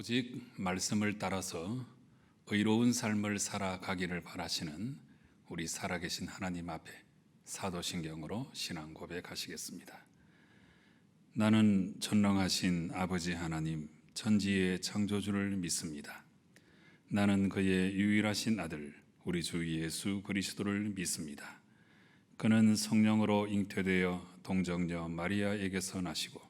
오직 말씀을 따라서 의로운 삶을 살아가기를 바라시는 우리 살아계신 하나님 앞에 사도신경으로 신앙 고백하시겠습니다. 나는 전능하신 아버지 하나님 천지의 창조주를 믿습니다. 나는 그의 유일하신 아들 우리 주 예수 그리스도를 믿습니다. 그는 성령으로 잉태되어 동정녀 마리아에게서 나시고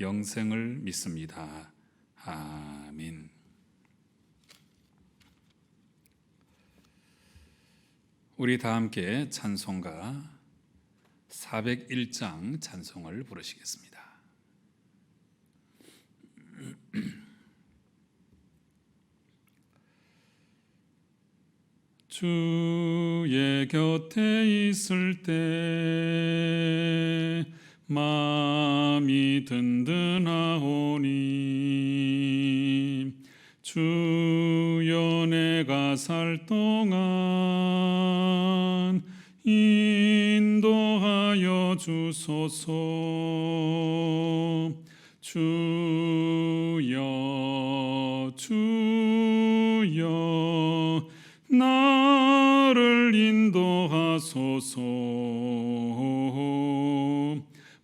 영생을 믿습니다. 아멘. 우리 다 함께 찬송가 401장 찬송을 부르시겠습니다. 주의 곁에 있을 때 마음이 든든하오니 주여 내가 살 동안 인도하여 주소서. 주여 주여 나를 인도하소서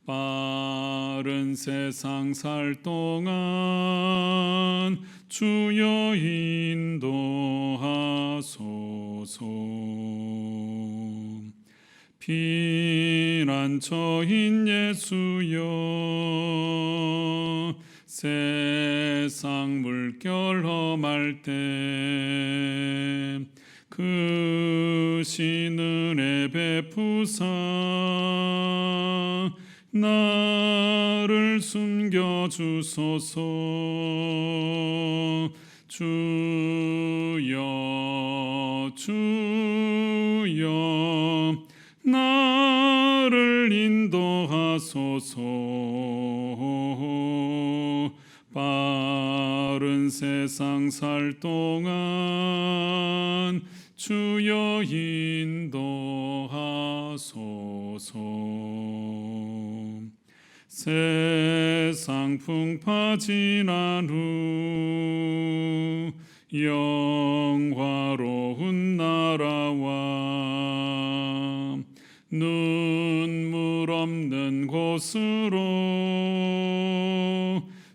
빠른 세상 살 동안 주여 인도하소서. 피난처인 예수여 세상 물결 험할 때 크신 은혜 베푸사 나를 숨겨 주소서. 주여 주여 나를 인도하소서. 빠른 세상 살 동안 주여 인도하소서 세상 풍파 지난 후 영화로운 나라와 눈물 없는 곳으로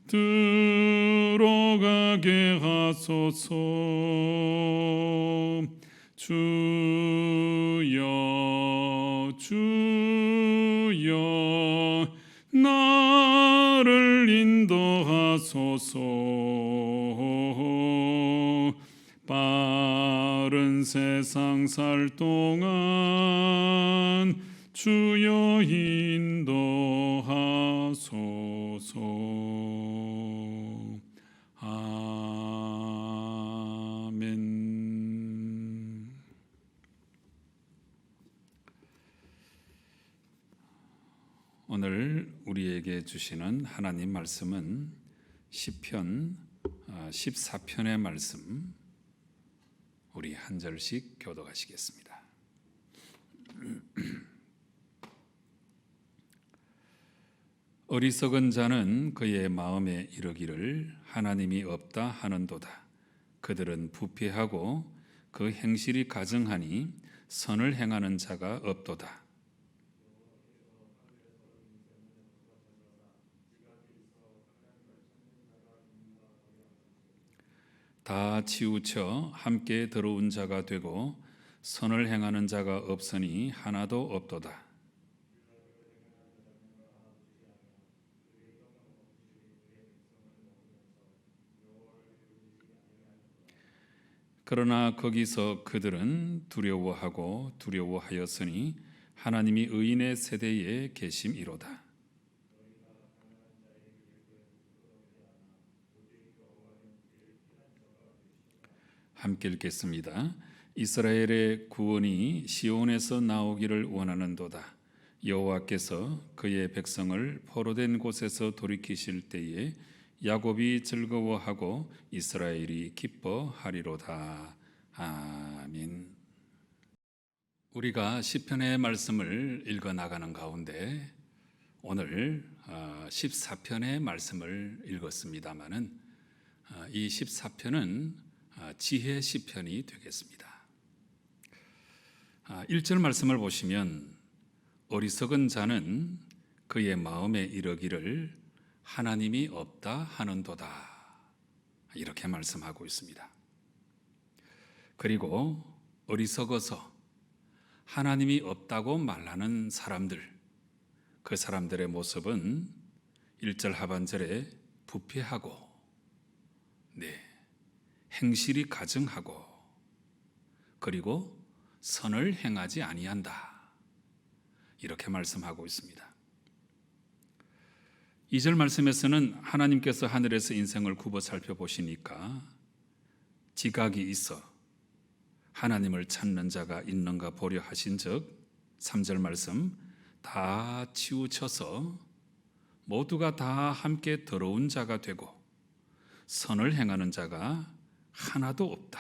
들어가게 하소서. 주 인도하소서 빠른 세상 살 동안 주여 인도하소서. 아멘. 오늘 우리에게 주시는 하나님 말씀은 시편 14편의 말씀 우리 한 절씩 교독하시겠습니다. 어리석은 자는 그의 마음에 이르기를 하나님이 없다 하는도다. 그들은 부패하고 그 행실이 가증하니 선을 행하는 자가 없도다. 다 치우쳐 함께 들어온 자가 되고 선을 행하는 자가 없으니 하나도 없도다. 그러나 거기서 그들은 두려워하고 두려워하였으니 하나님이 의인의 세대에 계심이로다. 함께 읽겠습니다. 이스라엘의 구원이 시온에서 나오기를 원하는도다. 여호와께서 그의 백성을 포로된 곳에서 돌이키실 때에 야곱이 즐거워하고 이스라엘이 기뻐하리로다. 아멘. 우리가 시편의 말씀을 읽어 나가는 가운데 오늘 14편의 말씀을 읽었습니다마는 어, 이 14편은 지혜 시편이 되겠습니다. 1절 말씀을 보시면 어리석은 자는 그의 마음에 이르기를 하나님이 없다 하는도다. 이렇게 말씀하고 있습니다. 그리고 어리석어서 하나님이 없다고 말하는 사람들, 그 사람들의 모습은 1절 하반절에 부패하고, 네, 행실이 가증하고, 그리고 선을 행하지 아니한다. 이렇게 말씀하고 있습니다. 2절 말씀에서는 하나님께서 하늘에서 인생을 굽어 살펴보시니까 지각이 있어 하나님을 찾는 자가 있는가 보려 하신즉 3절 말씀 다 치우쳐서 모두가 다 함께 더러운 자가 되고 선을 행하는 자가 하나도 없다.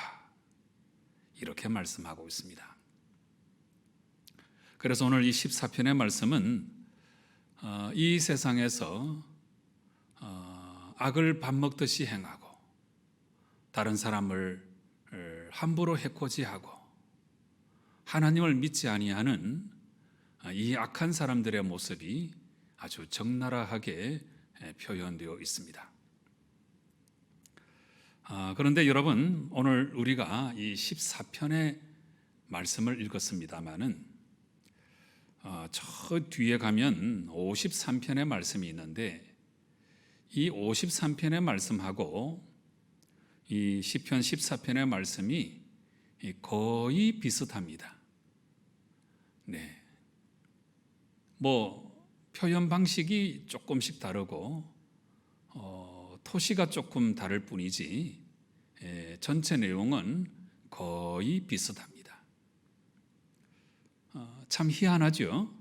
이렇게 말씀하고 있습니다. 그래서 오늘 이 14편의 말씀은 어, 이 세상에서 어, 악을 밥 먹듯이 행하고 다른 사람을 어, 함부로 해코지하고 하나님을 믿지 아니하는 이 악한 사람들의 모습이 아주 적나라하게 표현되어 있습니다. 아, 그런데 여러분 오늘 우리가 이 14편의 말씀을 읽었습니다마는 어, 저 뒤에 가면 53편의 말씀이 있는데 이 53편의 말씀하고 이 시편 14편의 말씀이 거의 비슷합니다. 네. 뭐 표현 방식이 조금씩 다르고 어, 토시가 조금 다를 뿐이지 에, 전체 내용은 거의 비슷합니다. 어, 참 희한하죠.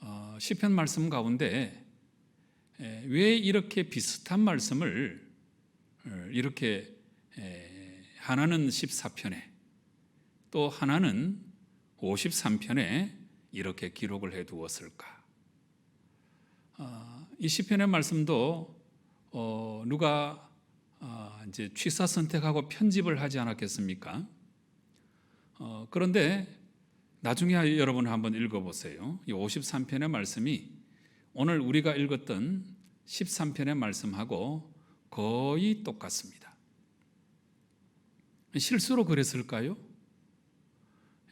어, 시편 말씀 가운데 에, 왜 이렇게 비슷한 말씀을 어, 이렇게 에, 하나는 14편에 또 하나는 53편에 이렇게 기록을 해 두었을까? 어, 이 시편의 말씀도 어, 누가 어, 이제 취사 선택하고 편집을 하지 않았겠습니까? 어, 그런데 나중에 여러분 한번 읽어보세요. 이 53편의 말씀이 오늘 우리가 읽었던 13편의 말씀하고 거의 똑같습니다. 실수로 그랬을까요?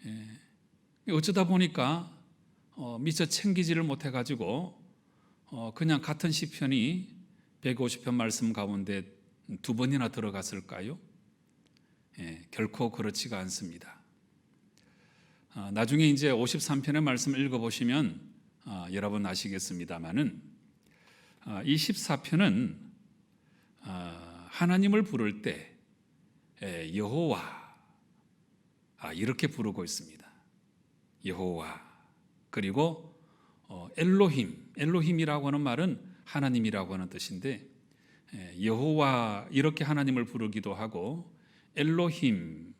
예. 어쩌다 보니까 어, 미처 챙기지를 못해가지고 어, 그냥 같은 시편이 150편 말씀 가운데 두 번이나 들어갔을까요? 예, 결코 그렇지가 않습니다. 아, 나중에 이제 53편의 말씀을 읽어보시면 아, 여러분 아시겠습니다만은 아, 이 14편은 아, 하나님을 부를 때 예, 여호와 아, 이렇게 부르고 있습니다. 여호와 그리고 어, 엘로힘 엘로힘이라고 하는 말은 하나님이라고 하는 뜻인데 예, 여호와 이렇게 하나님을 부르기도 하고 엘로힘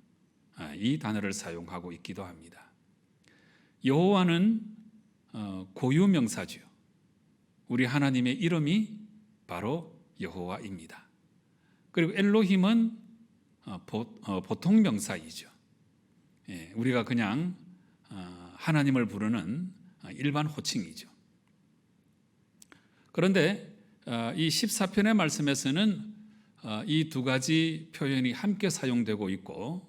아, 이 단어를 사용하고 있기도 합니다. 여호와는 어, 고유 명사죠. 우리 하나님의 이름이 바로 여호와입니다. 그리고 엘로힘은 어, 보통 명사이죠. 예, 우리가 그냥 하나님을 부르는 일반 호칭이죠. 그런데 어, 이 14편의 말씀에서는 어, 이두 가지 표현이 함께 사용되고 있고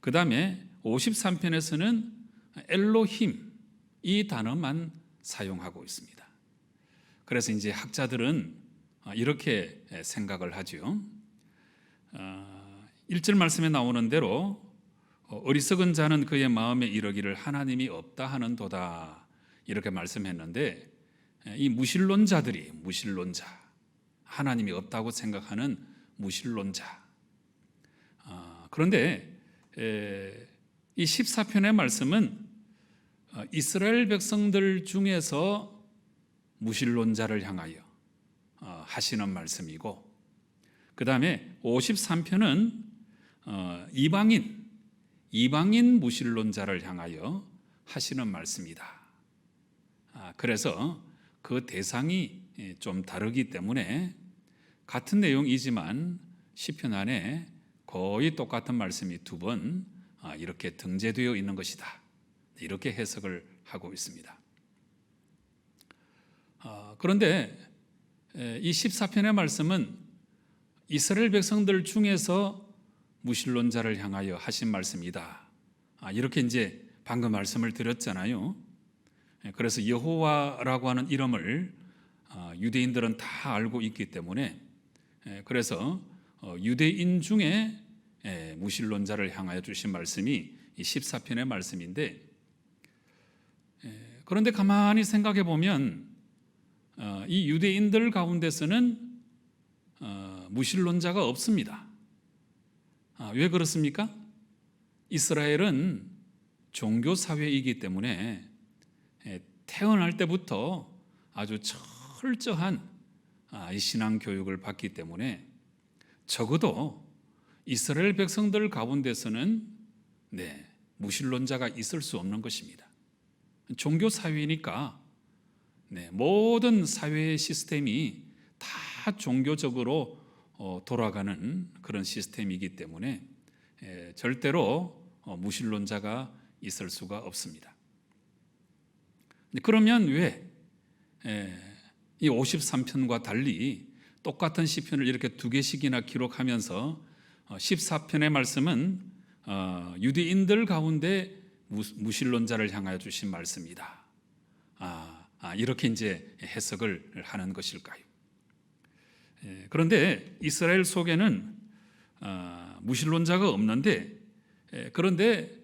그 다음에 53편에서는 엘로힘 이 단어만 사용하고 있습니다. 그래서 이제 학자들은 어, 이렇게 생각을 하죠. 1절 말씀에 나오는 대로 어리석은 자는 그의 마음에 이르기를 하나님이 없다 하는 도다 이렇게 말씀했는데 이 무신론자들이 무신론자 하나님이 없다고 생각하는 무신론자 어, 그런데 에, 이 14편의 말씀은 어, 이스라엘 백성들 중에서 무신론자를 향하여 어, 하시는 말씀이고 그 다음에 53편은 어, 이방인 이방인 무신론자를 향하여 하시는 말씀이다. 아, 그래서 그 대상이 예, 좀 다르기 때문에 같은 내용이지만 시편 안에 거의 똑같은 말씀이 두번 아, 이렇게 등재되어 있는 것이다. 이렇게 해석을 하고 있습니다. 아, 그런데 에, 이 14편의 말씀은 이스라엘 백성들 중에서 무신론자를 향하여 하신 말씀이다. 아, 이렇게 이제 방금 말씀을 드렸잖아요. 예, 그래서 여호와라고 하는 이름을 아, 유대인들은 다 알고 있기 때문에 예, 그래서 어, 유대인 중에 예, 무신론자를 향하여 주신 말씀이 이 14편의 말씀인데 예, 그런데 가만히 생각해 보면 어, 이 유대인들 가운데서는 어, 무신론자가 없습니다. 아, 왜 그렇습니까? 이스라엘은 종교 사회이기 때문에 예, 태어날 때부터 아주 철저한 아, 이 신앙 교육을 받기 때문에 적어도 이스라엘 백성들 가운데서는 네, 무신론자가 있을 수 없는 것입니다. 종교 사회니까 네, 모든 사회의 시스템이 다 종교적으로 어, 돌아가는 그런 시스템이기 때문에 에, 절대로 어, 무신론자가 있을 수가 없습니다. 그러면 왜이 53편과 달리 똑같은 시편을 이렇게 두 개씩이나 기록하면서 14편의 말씀은 어, 유대인들 가운데 무신론자를 향하여 주신 말씀이다. 아, 아, 이렇게 이제 해석을 하는 것일까요? 예, 그런데 이스라엘 속에는 아, 무신론자가 없는데 예, 그런데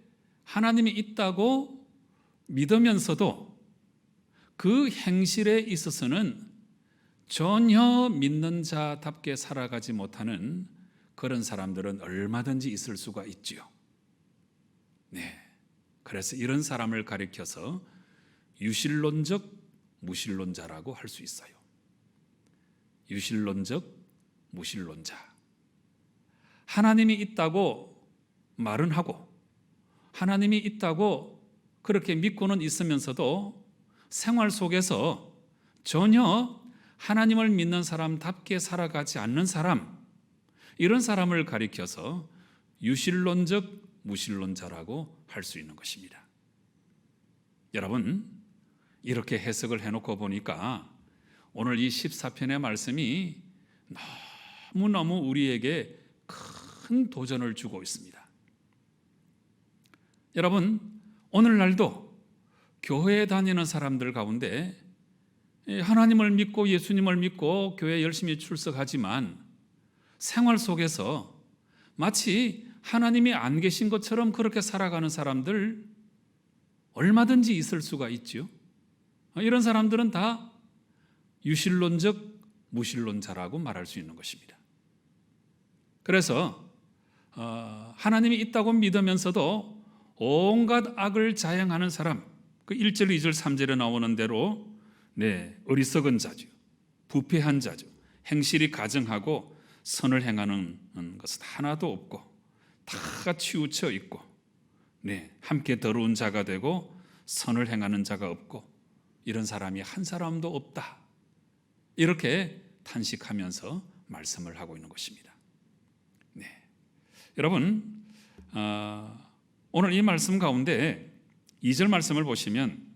하나님이 있다고 믿으면서도 그 행실에 있어서는 전혀 믿는 자답게 살아가지 못하는 그런 사람들은 얼마든지 있을 수가 있지요. 네. 그래서 이런 사람을 가리켜서 유실론적 무신론자라고 할 수 있어요. 유실론적 무신론자. 하나님이 있다고 말은 하고 하나님이 있다고 그렇게 믿고는 있으면서도 생활 속에서 전혀 하나님을 믿는 사람답게 살아가지 않는 사람 이런 사람을 가리켜서 유실론적 무신론자라고 할 수 있는 것입니다. 여러분 이렇게 해석을 해놓고 보니까 오늘 이 14편의 말씀이 너무너무 우리에게 큰 도전을 주고 있습니다. 여러분, 오늘날도 교회에 다니는 사람들 가운데 하나님을 믿고 예수님을 믿고 교회 열심히 출석하지만 생활 속에서 마치 하나님이 안 계신 것처럼 그렇게 살아가는 사람들 얼마든지 있을 수가 있죠. 이런 사람들은 다 유실론적 무신론자라고 말할 수 있는 것입니다. 그래서 어, 하나님이 있다고 믿으면서도 온갖 악을 자행하는 사람, 그 1절, 2절, 3절에 나오는 대로 네, 어리석은 자죠. 부패한 자죠. 행실이 가증하고 선을 행하는 것은 하나도 없고 다 치우쳐 있고 네, 함께 더러운 자가 되고 선을 행하는 자가 없고 이런 사람이 한 사람도 없다. 이렇게 탄식하면서 말씀을 하고 있는 것입니다. 네. 여러분, 어, 오늘 이 말씀 가운데 2절 말씀을 보시면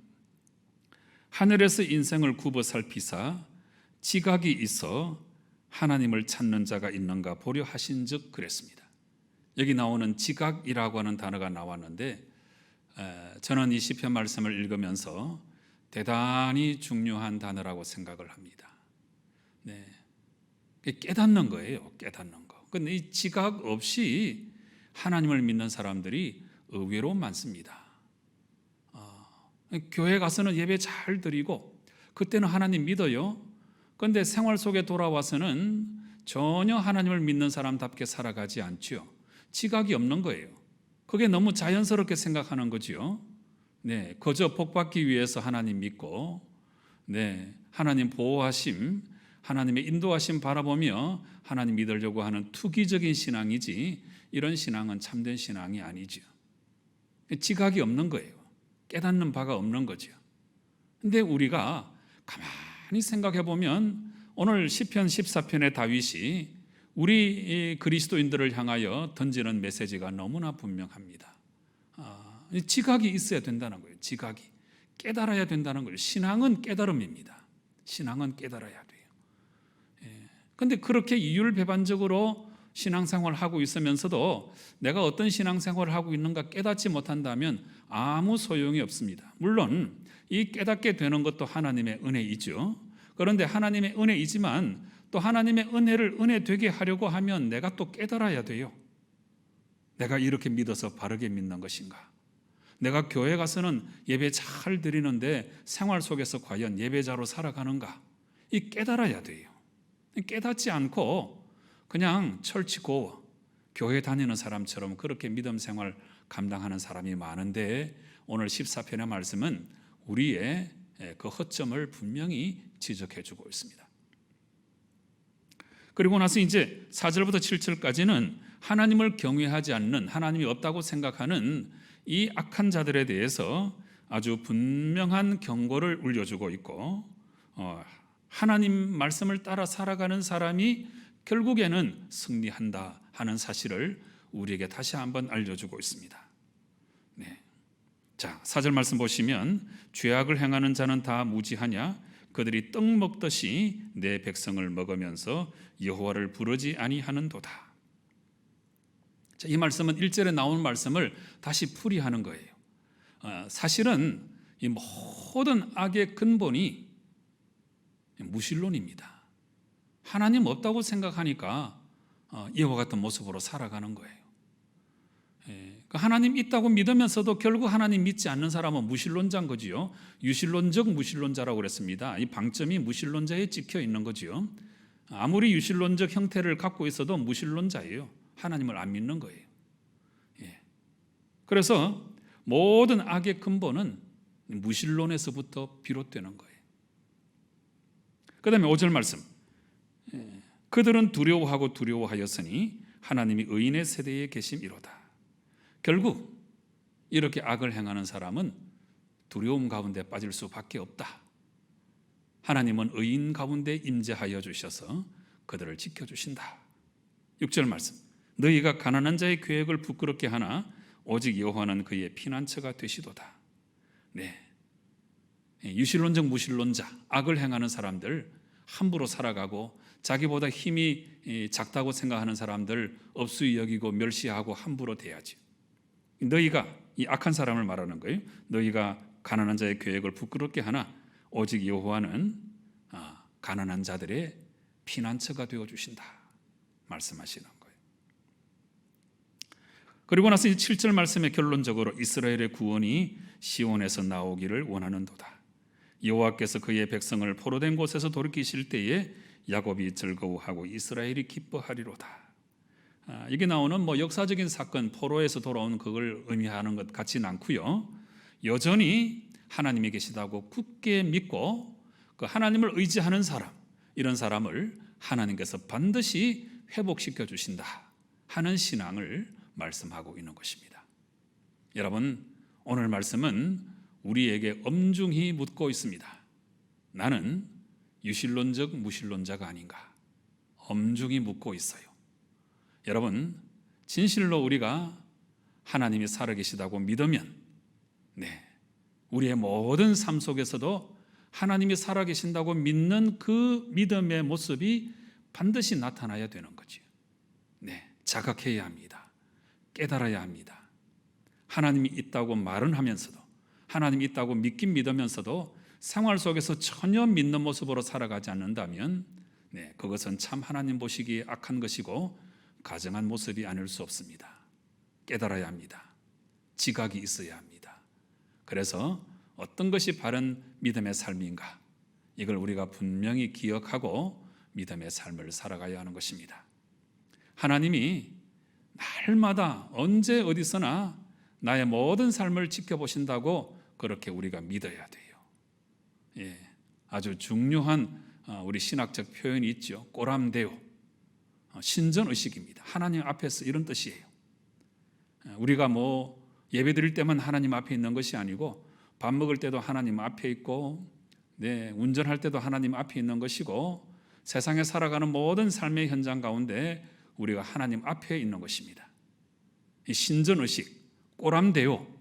하늘에서 인생을 굽어 살피사 지각이 있어 하나님을 찾는 자가 있는가 보려 하신즉 그랬습니다. 여기 나오는 지각이라고 하는 단어가 나왔는데 저는 이 시편 말씀을 읽으면서 대단히 중요한 단어라고 생각을 합니다. 네. 깨닫는 거예요. 깨닫는 거. 근데 이 지각 없이 하나님을 믿는 사람들이 의외로 많습니다. 어, 교회 가서는 예배 잘 드리고 그때는 하나님 믿어요. 그런데 생활 속에 돌아와서는 전혀 하나님을 믿는 사람답게 살아가지 않죠. 지각이 없는 거예요. 그게 너무 자연스럽게 생각하는 거지요. 네, 거저 복 받기 위해서 하나님 믿고, 네, 하나님 보호하심, 하나님의 인도하심 바라보며 하나님 믿으려고 하는 투기적인 신앙이지 이런 신앙은 참된 신앙이 아니죠. 지각이 없는 거예요. 깨닫는 바가 없는 거죠. 근데 우리가 가만히 생각해 보면 오늘 시편 14편의 다윗이 우리 그리스도인들을 향하여 던지는 메시지가 너무나 분명합니다. 아, 지각이 있어야 된다는 거예요. 지각이 깨달아야 된다는 거예요. 신앙은 깨달음입니다. 신앙은 깨달아야 돼요. 근데 그렇게 이율배반적으로 신앙생활을 하고 있으면서도 내가 어떤 신앙생활을 하고 있는가 깨닫지 못한다면 아무 소용이 없습니다. 물론 이 깨닫게 되는 것도 하나님의 은혜이죠. 그런데 하나님의 은혜이지만 또 하나님의 은혜를 은혜 되게 하려고 하면 내가 또 깨달아야 돼요. 내가 이렇게 믿어서 바르게 믿는 것인가? 내가 교회 가서는 예배 잘 드리는데 생활 속에서 과연 예배자로 살아가는가? 이 깨달아야 돼요. 깨닫지 않고 그냥 철치고 교회 다니는 사람처럼 그렇게 믿음 생활 감당하는 사람이 많은데 오늘 14편의 말씀은 우리의 그 허점을 분명히 지적해 주고 있습니다. 그리고 나서 이제 4절부터 7절까지는 하나님을 경외하지 않는 하나님이 없다고 생각하는 이 악한 자들에 대해서 아주 분명한 경고를 울려주고 있고 어, 하나님 말씀을 따라 살아가는 사람이 결국에는 승리한다 하는 사실을 우리에게 다시 한번 알려주고 있습니다. 네. 자, 사절 말씀 보시면 죄악을 행하는 자는 다 무지하냐 그들이 떡 먹듯이 내 백성을 먹으면서 여호와를 부르지 아니하는도다. 자, 이 말씀은 1절에 나오는 말씀을 다시 풀이하는 거예요. 어, 사실은 이 모든 악의 근본이 무신론입니다. 하나님 없다고 생각하니까 어, 이와 같은 모습으로 살아가는 거예요. 예, 그 하나님 있다고 믿으면서도 결국 하나님 믿지 않는 사람은 무신론자인 거지요. 유신론적 무신론자라고 그랬습니다. 이 방점이 무신론자에 찍혀 있는 거지요. 아무리 유신론적 형태를 갖고 있어도 무신론자예요. 하나님을 안 믿는 거예요. 예. 그래서 모든 악의 근본은 무신론에서부터 비롯되는 거예요. 그 다음에 5절 말씀. 예. 그들은 두려워하고 두려워하였으니 하나님이 의인의 세대에 계심이로다. 결국 이렇게 악을 행하는 사람은 두려움 가운데 빠질 수밖에 없다. 하나님은 의인 가운데 임재하여 주셔서 그들을 지켜 주신다. 6절 말씀. 너희가 가난한 자의 계획을 부끄럽게 하나 오직 여호와는 그의 피난처가 되시도다. 네. 예, 유실론적 무실론자, 악을 행하는 사람들 함부로 살아가고 자기보다 힘이 작다고 생각하는 사람들 업수히 여기고 멸시하고 함부로 대하지. 너희가 이 악한 사람을 말하는 거예요. 너희가 가난한 자의 계획을 부끄럽게 하나 오직 여호와는 아, 가난한 자들의 피난처가 되어 주신다. 말씀하시는 거예요. 그리고 나서 7절 말씀의 결론적으로 이스라엘의 구원이 시온에서 나오기를 원하는도다. 여호와께서 그의 백성을 포로된 곳에서 돌이키실 때에 야곱이 즐거워하고 이스라엘이 기뻐하리로다. 아, 이게 나오는 뭐 역사적인 사건 포로에서 돌아온 그걸 의미하는 것 같지는 않고요. 여전히 하나님이 계시다고 굳게 믿고 그 하나님을 의지하는 사람 이런 사람을 하나님께서 반드시 회복시켜 주신다 하는 신앙을 말씀하고 있는 것입니다. 여러분 오늘 말씀은 우리에게 엄중히 묻고 있습니다. 나는 유실론적 무실론자가 아닌가? 엄중히 묻고 있어요. 여러분, 진실로 우리가 하나님이 살아계시다고 믿으면, 네, 우리의 모든 삶 속에서도 하나님이 살아계신다고 믿는 그 믿음의 모습이 반드시 나타나야 되는 거죠. 네, 자각해야 합니다. 깨달아야 합니다. 하나님이 있다고 말은 하면서도 하나님이 있다고 믿긴 믿으면서도 생활 속에서 전혀 믿는 모습으로 살아가지 않는다면 네, 그것은 참 하나님 보시기에 악한 것이고 가정한 모습이 아닐 수 없습니다. 깨달아야 합니다. 지각이 있어야 합니다. 그래서 어떤 것이 바른 믿음의 삶인가 이걸 우리가 분명히 기억하고 믿음의 삶을 살아가야 하는 것입니다. 하나님이 날마다 언제 어디서나 나의 모든 삶을 지켜보신다고 그렇게 우리가 믿어야 돼요. 예, 아주 중요한 어, 우리 신학적 표현이 있죠. 꼬람대오. 어, 신전 의식입니다. 하나님 앞에서 이런 뜻이에요. 예, 우리가 뭐 예배 드릴 때만 하나님 앞에 있는 것이 아니고 밥 먹을 때도 하나님 앞에 있고 네, 운전할 때도 하나님 앞에 있는 것이고 세상에 살아가는 모든 삶의 현장 가운데 우리가 하나님 앞에 있는 것입니다. 이 신전 의식, 꼬람대요.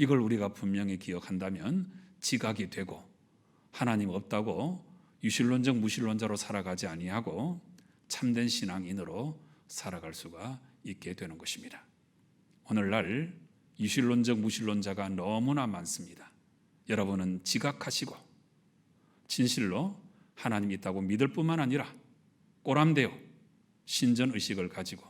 어, 이걸 우리가 분명히 기억한다면 지각이 되고 하나님 없다고 유실론적 무실론자로 살아가지 아니하고 참된 신앙인으로 살아갈 수가 있게 되는 것입니다. 오늘날 유실론적 무실론자가 너무나 많습니다. 여러분은 지각하시고 진실로 하나님 있다고 믿을 뿐만 아니라 꼬람대요 신전 의식을 가지고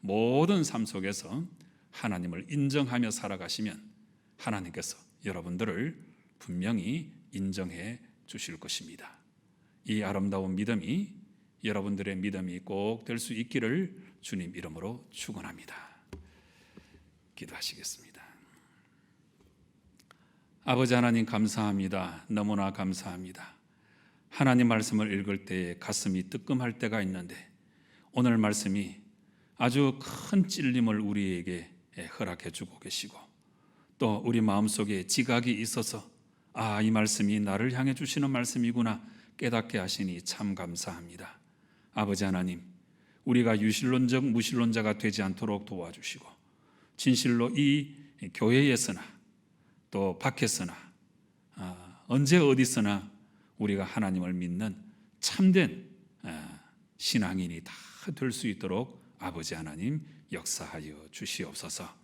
모든 삶 속에서 하나님을 인정하며 살아가시면 하나님께서 여러분들을 분명히 인정해 주실 것입니다. 이 아름다운 믿음이 여러분들의 믿음이 꼭 될 수 있기를 주님 이름으로 축원합니다. 기도하시겠습니다. 아버지 하나님 감사합니다. 너무나 감사합니다. 하나님 말씀을 읽을 때에 가슴이 뜨끔할 때가 있는데 오늘 말씀이 아주 큰 찔림을 우리에게 허락해 주고 계시고 또 우리 마음속에 지각이 있어서 아, 이 말씀이 나를 향해 주시는 말씀이구나 깨닫게 하시니 참 감사합니다. 아버지 하나님, 우리가 유실론적 무실론자가 되지 않도록 도와주시고 진실로 이 교회에서나 또 밖에서나 아, 언제 어디서나 우리가 하나님을 믿는 참된 아, 신앙인이 다 될 수 있도록 아버지 하나님 역사하여 주시옵소서.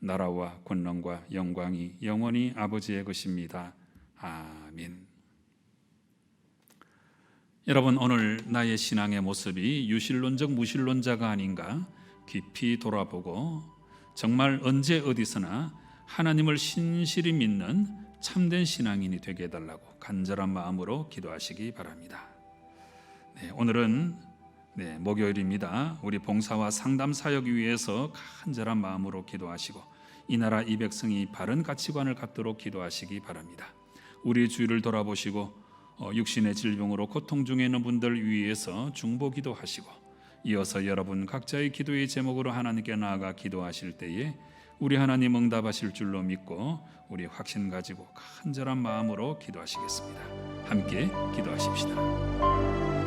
나라와 권능과 영광이 영원히 아버지의 것입니다. 아멘. 여러분 오늘 나의 신앙의 모습이 유실론적 무실론자가 아닌가 깊이 돌아보고 정말 언제 어디서나 하나님을 신실히 믿는 참된 신앙인이 되게 해달라고 간절한 마음으로 기도하시기 바랍니다. 네, 오늘은 네, 목요일입니다. 우리 봉사와 상담 사역 위해서 간절한 마음으로 기도하시고 이 나라 이 백성이 바른 가치관을 갖도록 기도하시기 바랍니다. 우리 주위를 돌아보시고 어, 육신의 질병으로 고통 중에 있는 분들 위해서 중보 기도하시고 이어서 여러분 각자의 기도의 제목으로 하나님께 나아가 기도하실 때에 우리 하나님 응답하실 줄로 믿고 우리 확신 가지고 간절한 마음으로 기도하시겠습니다. 함께 기도하십시다.